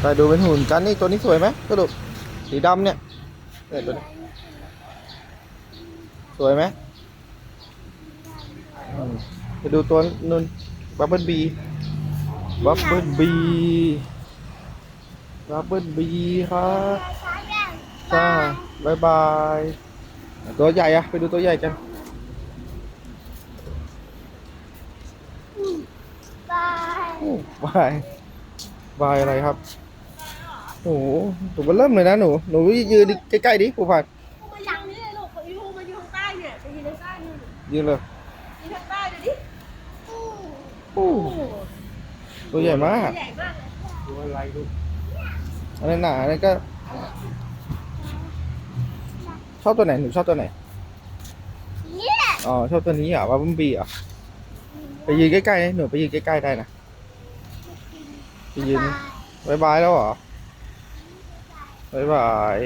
ไปดูเป็นหุ่นกันนี่ตัวนี้สวยไหมกระดูกสีดำเนี่ยเนี่ยตัวนี้สวยไหมอืมไปดูตัวนู้นบับเบิลบีบับเบิลบีบับเบิลบีครับจ้าบายบายตัวใหญ่อะไปดูตัวใหญ่กันบายโอ้บายบายอะไรครับ โอ้โหหนูมันเริ่มเลยนะหนู หนูยืนใกล้ๆดิผู้พันมายังนี่เลยลูกยูมาอยู่ข้างใต้เนี่ยไปยืนในใต้นี่ยืนเลยยืนข้างใต้ดูดิโอ้ตัวใหญ่มากใหญ่มากเลยตัวอะไรลูกอันนั้นหนาอันนั้นก็ ชอบตัวไหนหนูชอบตัวไหนเนี่ยอ๋อชอบตัวนี้อะว่าบุ้มบีอะไปยืนใกล้ๆนะหนูไปยืนใกล้ๆได้นะไปยืนบายบายแล้วเหรอ บ๊ายบาย